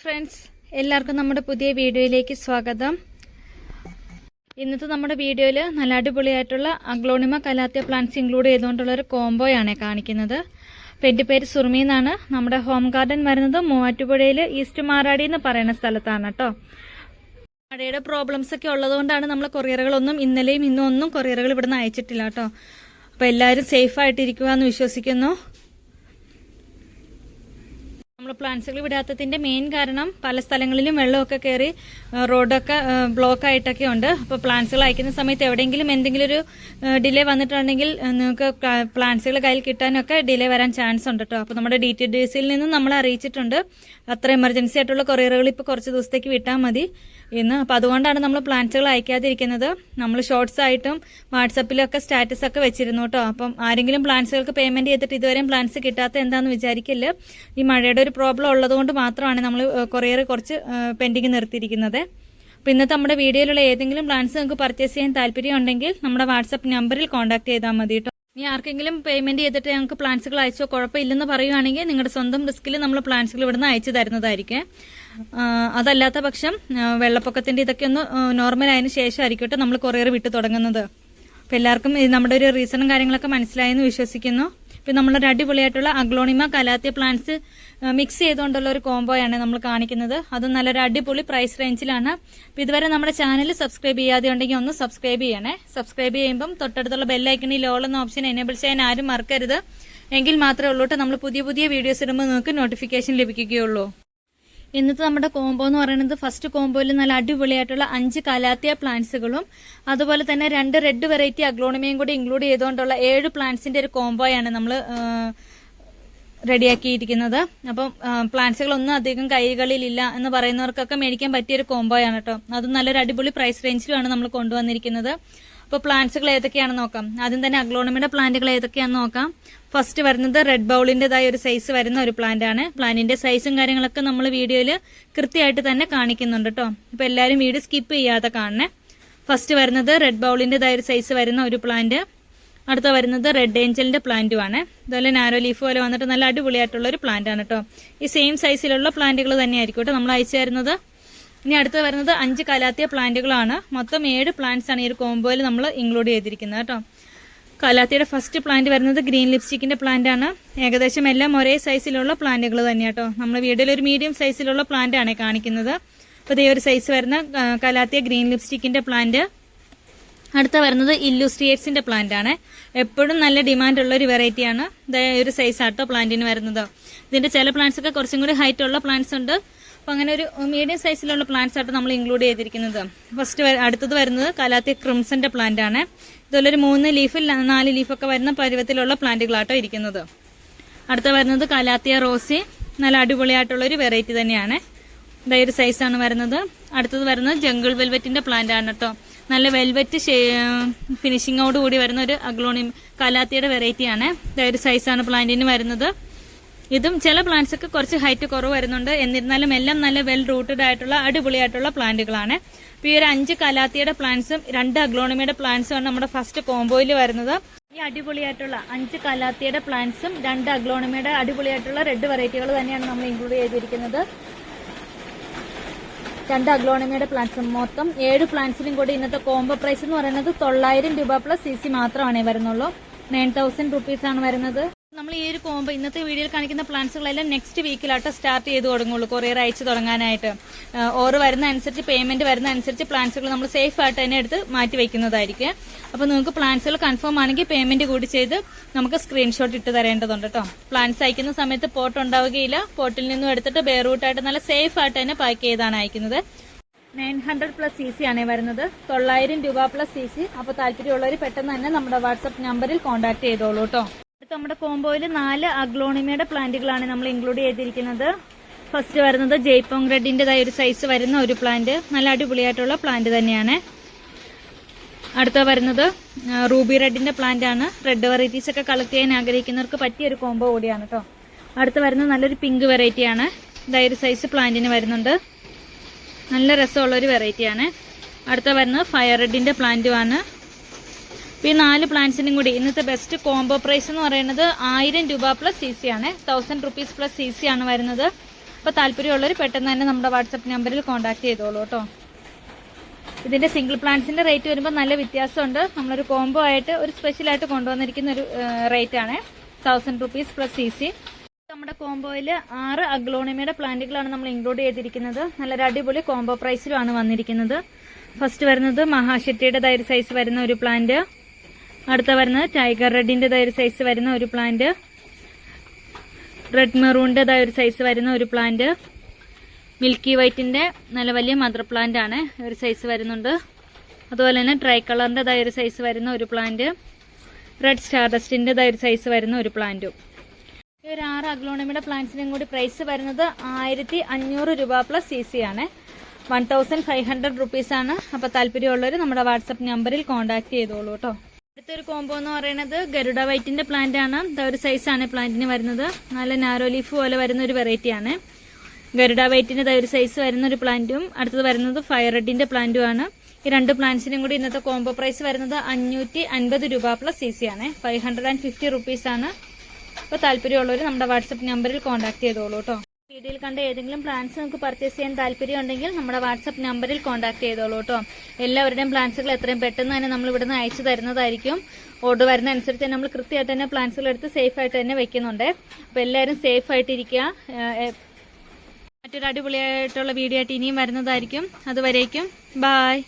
Friends എല്ലാവർക്കും നമ്മുടെ പുതിയ വീഡിയോയിലേക്ക് സ്വാഗതം. ഇന്നത്തെ നമ്മുടെ വീഡിയോയിൽ നല്ല അടിപൊളിയായിട്ടുള്ള അഗ്ലോണിമ കലാത്തിയ പ്ലാന്റ്സ് ഇൻക്ലൂഡ് ചെയ്തുകൊണ്ടുള്ള ഒരു കോംബോയാണ് കാണിക്കുന്നത്. അപ്പം എന്റെ പേര് സുർമി എന്നാണ്. നമ്മുടെ ഹോം ഗാർഡൻ വരുന്നത് മൂവാറ്റുപുഴയിൽ ഈസ്റ്റ് മാറാടി എന്ന് പറയുന്ന സ്ഥലത്താണ് കേട്ടോ. മഴയുടെ പ്രോബ്ലംസ് ഒക്കെ ഉള്ളതുകൊണ്ടാണ് നമ്മൾ കൊറിയറുകളൊന്നും ഇന്നലെയും ഇന്നും ഒന്നും കൊറിയറുകൾ ഇവിടുന്ന് അയച്ചിട്ടില്ല കേട്ടോ. അപ്പോൾ എല്ലാവരും സേഫ് ആയിട്ടിരിക്കുക എന്ന് വിശ്വസിക്കുന്നു. നമ്മൾ പ്ലാന്റ്സുകൾ വിടാത്തതിന്റെ മെയിൻ കാരണം പല സ്ഥലങ്ങളിലും വെള്ളമൊക്കെ കയറി റോഡൊക്കെ ബ്ലോക്ക് ആയിട്ടൊക്കെ ഉണ്ട്. അപ്പോൾ പ്ലാന്റ്സുകൾ അയക്കുന്ന സമയത്ത് എവിടെയെങ്കിലും എന്തെങ്കിലും ഒരു ഡിലേ വന്നിട്ടുണ്ടെങ്കിൽ നിങ്ങൾക്ക് പ്ലാന്റ്സുകൾ കയ്യിൽ കിട്ടാനൊക്കെ ഡിലേ വരാൻ ചാൻസ് ഉണ്ട് കേട്ടോ അപ്പോൾ നമ്മുടെ ഡി ടി ഡി സിയിൽ നിന്നും നമ്മൾ അറിയിച്ചിട്ടുണ്ട്. അത്ര എമർജൻസി ആയിട്ടുള്ള കൊറിയറുകൾ ഇപ്പോൾ കുറച്ച് ദിവസത്തേക്ക് വിട്ടാൽ മതി ഇന്ന് അപ്പോൾ അതുകൊണ്ടാണ് നമ്മൾ പ്ലാന്റ്സുകൾ അയക്കാതിരിക്കുന്നത്. നമ്മൾ ഷോർട്സ് ആയിട്ടും വാട്സപ്പിലൊക്കെ സ്റ്റാറ്റസ് ഒക്കെ വെച്ചിരുന്നു കേട്ടോ അപ്പം ആരെങ്കിലും പ്ലാന്റ്സുകൾക്ക് പേയ്മെന്റ് ചെയ്തിട്ട് ഇതുവരെയും പ്ലാന്റ്സ് കിട്ടാത്ത എന്താണെന്ന് വിചാരിക്കില്ല. ഈ മഴയുടെ ഒരു പ്രോബ്ലം ഉള്ളതുകൊണ്ട് മാത്രമാണ് നമ്മൾ കൊറിയർ കുറച്ച് പെൻഡിങ് നിർത്തിയിരിക്കുന്നത്. അപ്പോൾ ഇന്നത്തെ നമ്മുടെ വീഡിയോയിലുള്ള ഏതെങ്കിലും പ്ലാൻസ് നിങ്ങൾക്ക് പർച്ചേസ് ചെയ്യാൻ താല്പര്യം ഉണ്ടെങ്കിൽ നമ്മുടെ വാട്സപ്പ് നമ്പറിൽ കോൺടാക്ട് ചെയ്താൽ മതി കേട്ടോ. ഇനി ആർക്കെങ്കിലും പേയ്മെന്റ് ചെയ്തിട്ട് ഞങ്ങൾക്ക് പ്ലാൻസുകൾ അയച്ചോ കുഴപ്പമില്ലെന്ന് പറയുവാണെങ്കിൽ നിങ്ങളുടെ സ്വന്തം റിസ്കിൽ നമ്മൾ പ്ലാൻസുകൾ ഇവിടുന്ന് അയച്ചു തരുന്നതായിരിക്കും. അതല്ലാത്ത പക്ഷം വെള്ളപ്പൊക്കത്തിന്റെ ഇതൊക്കെ ഒന്ന് നോർമൽ ആയതിനു ശേഷമായിരിക്കട്ടെ നമ്മൾ കൊറിയർ വിട്ടു തുടങ്ങുന്നത്. അപ്പം എല്ലാവർക്കും നമ്മുടെ ഒരു റീസണും കാര്യങ്ങളൊക്കെ മനസ്സിലായെന്ന് വിശ്വസിക്കുന്നു. ഇപ്പം നമ്മളൊരു അടിപൊളിയായിട്ടുള്ള അഗ്ലോണിമ കലാത്തിയ പ്ലാന്റ്സ് മിക്സ് ചെയ്തുകൊണ്ടുള്ള ഒരു കോംബോയാണ് നമ്മൾ കാണിക്കുന്നത്. അതും നല്ലൊരു അടിപൊളി പ്രൈസ് റേഞ്ചിലാണ് അപ്പം ഇതുവരെ നമ്മുടെ ചാനൽ സബ്സ്ക്രൈബ് ചെയ്യാതെ ഉണ്ടെങ്കിൽ ഒന്ന് സബ്സ്ക്രൈബ് ചെയ്യണേ. സബ്സ്ക്രൈബ് ചെയ്യുമ്പം തൊട്ടടുത്തുള്ള ബെല്ലൈക്കണിൽ ലോൾ എന്ന ഓപ്ഷൻ എനേബിൾ ചെയ്യാൻ ആരും മറക്കരുത്. എങ്കിൽ മാത്രമേ ഉള്ളൂട്ടോ. നമ്മൾ പുതിയ പുതിയ വീഡിയോസ് ഇടുമ്പോൾ നിങ്ങൾക്ക് നോട്ടിഫിക്കേഷൻ ലഭിക്കുകയുള്ളൂ. ഇന്നത്തെ നമ്മുടെ കോംബോ എന്ന് പറയുന്നത് ഫസ്റ്റ് കോംബോയിൽ നല്ല അടിപൊളിയായിട്ടുള്ള അഞ്ച് കലാത്തിയ പ്ലാന്റ്സുകളും അതുപോലെ തന്നെ രണ്ട് റെഡ് വെറൈറ്റി അഗ്ലോണിമയും കൂടി ഇൻക്ലൂഡ് ചെയ്തുകൊണ്ടുള്ള ഏഴ് പ്ലാന്റ്സിന്റെ ഒരു കോംബോയാണ് നമ്മൾ റെഡിയാക്കിയിരിക്കുന്നത് അപ്പം പ്ലാന്റ്സുകളൊന്നും അധികം കൈകളിലില്ല എന്ന് പറയുന്നവർക്കൊക്കെ മേടിക്കാൻ പറ്റിയ ഒരു കോംബോയാണ് കേട്ടോ അതും നല്ലൊരു അടിപൊളി പ്രൈസ് റേഞ്ചിലുമാണ് നമ്മൾ കൊണ്ടുവന്നിരിക്കുന്നത്. അപ്പോൾ പ്ലാന്റ്സുകൾ ഏതൊക്കെയാണെന്ന് നോക്കാം. ആദ്യം തന്നെ അഗ്ലോണമിയുടെ പ്ലാന്റുകൾ ഏതൊക്കെയാണെന്ന് നോക്കാം. ഫസ്റ്റ് വരുന്നത് റെഡ് ബൗളിന്റെതായ ഒരു സൈസ് വരുന്ന ഒരു പ്ലാന്റ് ആണ്. പ്ലാന്റിന്റെ സൈസും കാര്യങ്ങളൊക്കെ നമ്മൾ വീഡിയോയിൽ കൃത്യമായിട്ട് തന്നെ കാണിക്കുന്നുണ്ട് കേട്ടോ ഇപ്പൊ എല്ലാവരും വീഡിയോ സ്കിപ്പ് ചെയ്യാതെ കാണണേ. ഫസ്റ്റ് വരുന്നത് റെഡ് ബൗളിന്റെതായ ഒരു സൈസ് വരുന്ന ഒരു പ്ലാന്റ് അടുത്ത വരുന്നത് റെഡ് ഏഞ്ചലിന്റെ പ്ലാന്റും ആണ്. അതുപോലെ നാരോ ലീഫ് പോലെ വന്നിട്ട് നല്ല അടിപൊളിയായിട്ടുള്ള ഒരു പ്ലാന്റ് ആണ് കേട്ടോ ഈ സെയിം സൈസിലുള്ള പ്ലാന്റുകൾ തന്നെയായിരിക്കും കേട്ടോ നമ്മൾ അയച്ചു തരുന്നത്. ഇനി അടുത്ത് വരുന്നത് അഞ്ച് കലാത്തിയ പ്ലാന്റുകളാണ് മൊത്തം ഏഴ് പ്ലാന്റ്സ് ആണ് ഈ ഒരു കോംബോയിൽ നമ്മൾ ഇൻക്ലൂഡ് ചെയ്തിരിക്കുന്നത് കേട്ടോ കലാത്തിയുടെ ഫസ്റ്റ് പ്ലാന്റ് വരുന്നത് ഗ്രീൻ ലിപ്സ്റ്റിക്കിന്റെ പ്ലാന്റ് ആണ്. ഏകദേശം എല്ലാം ഒരേ സൈസിലുള്ള പ്ലാന്റുകൾ തന്നെയാണ് കേട്ടോ നമ്മൾ വീട്ടിൽ ഒരു മീഡിയം സൈസിലുള്ള പ്ലാന്റ് ആണ് കാണിക്കുന്നത്. അപ്പോൾ ഇതേ ഒരു സൈസ് വരുന്ന കലാത്തിയ ഗ്രീൻ ലിപ്സ്റ്റിക്കിന്റെ പ്ലാന്റ് അടുത്ത വരുന്നത് ഇല്ലുസ്ട്രിയേറ്റ്സിന്റെ പ്ലാന്റ് ആണ്. എപ്പോഴും നല്ല ഡിമാൻഡ് ഉള്ള ഒരു വെറൈറ്റിയാണ് ഇതേ ഒരു സൈസ് ആട്ടോ പ്ലാന്റിന് വരുന്നത്. ഇതിന്റെ ചില പ്ലാന്റ്സ് ഒക്കെ കുറച്ചും കൂടി ഹൈറ്റ് ഉള്ള പ്ലാന്റ്സ് ഉണ്ട്. അപ്പൊ അങ്ങനെ ഒരു മീഡിയം സൈസിലുള്ള പ്ലാന്റ്സ് ആയിട്ട് നമ്മൾ ഇൻക്ലൂഡ് ചെയ്തിരിക്കുന്നത്. ഫസ്റ്റ് അടുത്തത് വരുന്നത് കലാത്തി ക്രിംസന്റെ പ്ലാന്റ് ആണ്. ഇതുപോലെ ഒരു മൂന്ന് ലീഫ് നാല് ലീഫൊക്കെ വരുന്ന പരുവത്തിലുള്ള പ്ലാന്റുകളാട്ടോ ഇരിക്കുന്നത്. അടുത്ത വരുന്നത് കലാത്തിയ റോസി. നല്ല അടിപൊളിയായിട്ടുള്ള ഒരു വെറൈറ്റി തന്നെയാണ്. ഇതായ ഒരു സൈസാണ് വരുന്നത്. അടുത്തത് വരുന്നത് ജംഗിൾ വെൽവെറ്റിന്റെ പ്ലാന്റ് ആണ് കേട്ടോ നല്ല വെൽവെറ്റ് ഫിനിഷിങ്ങോട് കൂടി വരുന്ന ഒരു അഗ്ലോണി കലാത്തിയുടെ വെറൈറ്റിയാണ് ഇതായ ഒരു സൈസാണ് പ്ലാന്റിന് വരുന്നത്. ഇതും ചില പ്ലാന്റ്സ് ഒക്കെ കുറച്ച് ഹൈറ്റ് കുറവ് വരുന്നുണ്ട് എന്നിരുന്നാലും എല്ലാം നല്ല വെൽ റൂട്ടഡ് ആയിട്ടുള്ള അടിപൊളിയായിട്ടുള്ള പ്ലാന്റുകളാണ് അപ്പോൾ ഈ ഒരു അഞ്ച് കലാത്തിയുടെ പ്ലാന്റ്സും രണ്ട് അഗ്ലോണമിയുടെ പ്ലാന്റ്സും ആണ് നമ്മുടെ ഫസ്റ്റ് കോംബോയിൽ വരുന്നത്. ഈ അടിപൊളിയായിട്ടുള്ള അഞ്ച് കലാത്തിയുടെ പ്ലാന്റ്സും രണ്ട് അഗ്ലോണമിയുടെ അടിപൊളിയായിട്ടുള്ള റെഡ് വെറൈറ്റികൾ തന്നെയാണ് നമ്മൾ ഇൻക്ലൂഡ് ചെയ്തിരിക്കുന്നത്. രണ്ട് അഗ്ലോണമിയുടെ പ്ലാന്റ്സും മൊത്തം ഏഴ് പ്ലാന്റ്സിനും കൂടി ഇന്നത്തെ കോംബോ പ്രൈസ് എന്ന് പറയുന്നത് തൊള്ളായിരം രൂപ പ്ലസ് സി സി മാത്രമാണേ വരുന്നുള്ളൂ. നയൻ തൗസൻഡ് റുപ്പീസ് ആണ് വരുന്നത്. നമ്മൾ ഈ ഒരു കോമ്പ് ഇന്നത്തെ വീഡിയോയിൽ കാണിക്കുന്ന പ്ലാന്റ്സുകളെല്ലാം നെക്സ്റ്റ് വീക്കിലാട്ടോ സ്റ്റാർട്ട് ചെയ്ത് തുടങ്ങുള്ളൂ. കൊറിയർ അയച്ചു തുടങ്ങാനായിട്ട്. ഓറ് വരുന്ന അനുസരിച്ച് പേയ്മെന്റ് വരുന്ന അനുസരിച്ച് പ്ലാന്റ്സുകൾ നമ്മൾ സേഫ് ആയിട്ട് തന്നെ എടുത്ത് മാറ്റി വെക്കുന്നതായിരിക്കും. അപ്പോൾ നിങ്ങൾക്ക് പ്ലാന്റ്സുകൾ കൺഫേം ആണെങ്കിൽ പേയ്മെന്റ് കൂടി ചെയ്ത് നമുക്ക് സ്ക്രീൻഷോട്ട് ഇട്ട് തരേണ്ടതുണ്ട് കേട്ടോ പ്ലാന്റ്സ് അയക്കുന്ന സമയത്ത് പോട്ട് ഉണ്ടാവുകയില്ല. പോട്ടിൽ നിന്നും എടുത്തിട്ട് ബെയറൂട്ടായിട്ട് നല്ല സേഫ് ആയിട്ട് തന്നെ പാക്ക് ചെയ്താണ് അയക്കുന്നത്. Nine hundred plus C C ആണ് വരുന്നത്. തൊള്ളായിരം രൂപ പ്ലസ് സി സി അപ്പോൾ താല്പര്യമുള്ളവർ പെട്ടെന്ന് തന്നെ നമ്മുടെ വാട്സപ്പ് നമ്പറിൽ കോൺടാക്ട് ചെയ്തോളൂ കേട്ടോ നമ്മുടെ കോംബോയിൽ നാല് അഗ്ലോണിമയുടെ പ്ലാന്റുകളാണ് നമ്മൾ ഇൻക്ലൂഡ് ചെയ്തിരിക്കുന്നത്. ഫസ്റ്റ് വരുന്നത് ജയ്പോങ് റെഡിന്റെതായ ഒരു സൈസ് വരുന്ന ഒരു പ്ലാന്റ് നല്ല അടിപൊളിയായിട്ടുള്ള പ്ലാന്റ് തന്നെയാണ്. അടുത്ത വരുന്നത് റൂബി റെഡിന്റെ പ്ലാന്റ് ആണ്. റെഡ് വെറൈറ്റീസ് ഒക്കെ കളക്ട് ചെയ്യാൻ ആഗ്രഹിക്കുന്നവർക്ക് പറ്റിയ ഒരു കോംബോ കൂടിയാണ് കേട്ടോ അടുത്ത് വരുന്നത് നല്ലൊരു പിങ്ക് വെറൈറ്റി ആണ്. ഇതായ ഒരു സൈസ് പ്ലാന്റിന് വരുന്നുണ്ട്. നല്ല രസമുള്ള ഒരു വെറൈറ്റിയാണ് അടുത്ത വരുന്നത് ഫയർ റെഡിന്റെ പ്ലാന്റുമാണ് അപ്പോൾ ഈ നാല് പ്ലാന്റ്സിനും കൂടി ഇന്നത്തെ ബെസ്റ്റ് കോംബോ പ്രൈസ് എന്ന് പറയുന്നത് ആയിരം രൂപ പ്ലസ് സി സി ആണ്. Thousand rupees plus C C ആണ് വരുന്നത്. അപ്പോൾ താല്പര്യമുള്ളവർ പെട്ടെന്ന് തന്നെ നമ്മുടെ വാട്സപ്പ് നമ്പറിൽ കോൺടാക്ട് ചെയ്തോളൂ കേട്ടോ. ഇതിന്റെ സിംഗിൾ പ്ലാന്റ്സിന്റെ റേറ്റ് വരുമ്പോൾ നല്ല വ്യത്യാസമുണ്ട്. നമ്മളൊരു കോംബോ ആയിട്ട് ഒരു സ്പെഷ്യൽ ആയിട്ട് കൊണ്ടുവന്നിരിക്കുന്ന ഒരു റേറ്റ് ആണ്. Thousand rupees plus C C നമ്മുടെ കോംബോയിൽ ആറ് അഗ്ലോണിമയുടെ പ്ലാന്റുകളാണ് നമ്മൾ ഇൻക്ലൂഡ് ചെയ്തിരിക്കുന്നത്. നല്ലൊരു അടിപൊളി കോംബോ പ്രൈസിലുമാണ് വന്നിരിക്കുന്നത്. ഫസ്റ്റ് വരുന്നത് മഹാശെട്ടിയുടെ ഒരു സൈസ് വരുന്ന ഒരു പ്ലാന്റ് അടുത്ത വരുന്നത് ടൈഗർ റെഡിന്റെ ഒരു സൈസ് വരുന്ന ഒരു പ്ലാന്റ് റെഡ് മെറൂണിന്റെതായ ഒരു സൈസ് വരുന്ന ഒരു പ്ലാന്റ് മിൽക്കി വൈറ്റിന്റെ നല്ല വലിയ മദർ പ്ലാന്റ് ആണ് ഒരു സൈസ് വരുന്നുണ്ട്. അതുപോലെ തന്നെ ട്രൈ കളറിന്റെതായ ഒരു സൈസ് വരുന്ന ഒരു പ്ലാന്റ് റെഡ് സ്റ്റാർഡസ്റ്റിന്റെതായ ഒരു സൈസ് വരുന്ന ഒരു പ്ലാന്റും ഈ ഒരു ആറ് അഗ്ലോണമിയുടെ പ്ലാന്റ്സിനും കൂടി പ്രൈസ് വരുന്നത് ആയിരത്തി അഞ്ഞൂറ് രൂപ പ്ലസ് സി സി ആണ്. One thousand five hundred rupees ആണ്. അപ്പോൾ താല്പര്യമുള്ളവർ നമ്മുടെ വാട്സപ്പ് നമ്പറിൽ കോൺടാക്ട് ചെയ്തോളൂ കേട്ടോ. അടുത്തൊരു കോംബോ എന്ന് പറയുന്നത് ഗരുഡ വൈറ്റിന്റെ പ്ലാന്റ് ആണ്. ഒരു സൈസാണ് പ്ലാന്റിന് വരുന്നത്. നല്ല നാരോ ലീഫ് പോലെ വരുന്ന ഒരു വെറൈറ്റി ആണ്. ഗരുഡ വൈറ്റിന്റെ ഒരു സൈസ് വരുന്ന ഒരു പ്ലാന്റും അടുത്തത് വരുന്നത് ഫയർ റെഡിന്റെ പ്ലാന്റും ആണ്. ഈ രണ്ട് പ്ലാന്റ്സിനും കൂടി ഇന്നത്തെ കോംബോ പ്രൈസ് വരുന്നത് അഞ്ഞൂറ്റി അൻപത് രൂപ പ്ലസ് സി സി ആണ്. Five hundred and fifty rupees ആണ്. അപ്പോൾ താല്പര്യമുള്ളവർ നമ്മുടെ വാട്സപ്പ് നമ്പറിൽ കോൺടാക്ട് ചെയ്തോളൂ കേട്ടോ വീഡിയോയിൽ കണ്ട ഏതെങ്കിലും പ്ലാൻസ് നമുക്ക് പർച്ചേസ് ചെയ്യാൻ താല്പര്യം ഉണ്ടെങ്കിൽ നമ്മുടെ വാട്സപ്പ് നമ്പറിൽ കോൺടാക്ട് ചെയ്തോളൂ കേട്ടോ എല്ലാവരുടെയും പ്ലാൻസുകൾ എത്രയും പെട്ടെന്ന് തന്നെ നമ്മൾ ഇവിടുന്ന് അയച്ചു തരുന്നതായിരിക്കും. ഓർഡർ വരുന്ന അനുസരിച്ച് തന്നെ നമ്മൾ കൃത്യമായിട്ട് തന്നെ പ്ലാൻസുകൾ എടുത്ത് സേഫ് ആയിട്ട് തന്നെ വെക്കുന്നുണ്ട്. അപ്പോൾ എല്ലാവരും സേഫ് ആയിട്ടിരിക്കുക. മറ്റൊരു അടിപൊളിയായിട്ടുള്ള വീഡിയോ ആയിട്ട് ഇനിയും വരുന്നതായിരിക്കും. അതുവരേക്കും. ബായ്